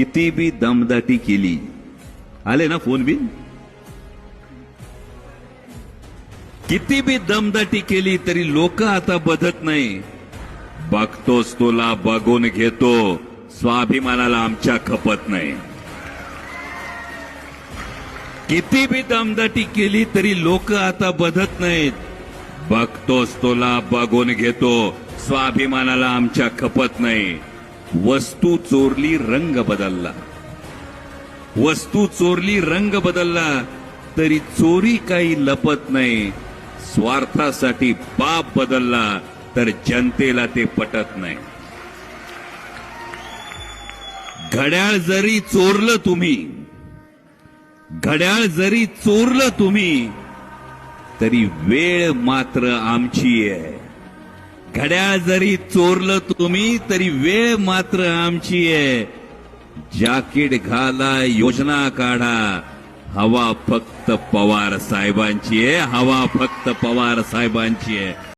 किती बी दमदाटी केली. आले ना फोन बिन किती बी दमदाटी केली तरी लोक आता बदत नाही. बघतोस तुला बघून घेतो. स्वाभिमानाला आमच्या खपत नाही. किती बी दमदाटी केली तरी लोक आता बदत नाहीत. बघतोस तुला बघून घेतो. स्वाभिमानाला आमच्या खपत नाही. वस्तू चोरली रंग बदलला. वस्तू चोरली रंग बदलला तरी चोरी काही लपत नाही. स्वार्थासाठी पाप बदलला तर जनतेला ते पटत नाही. घड्याळ जरी चोरलं तुम्ही घड्याळ जरी चोरलं तुम्ही तरी वेळ मात्र आमची आहे. घड्याळ जरी चोरलं तुम्ही तरी वेळ मात्र आमची आहे. जाकीट घाला योजना काढा. हवा फक्त पवार साहेबांची आहे हवा फक्त पवार साहेबांची आहे.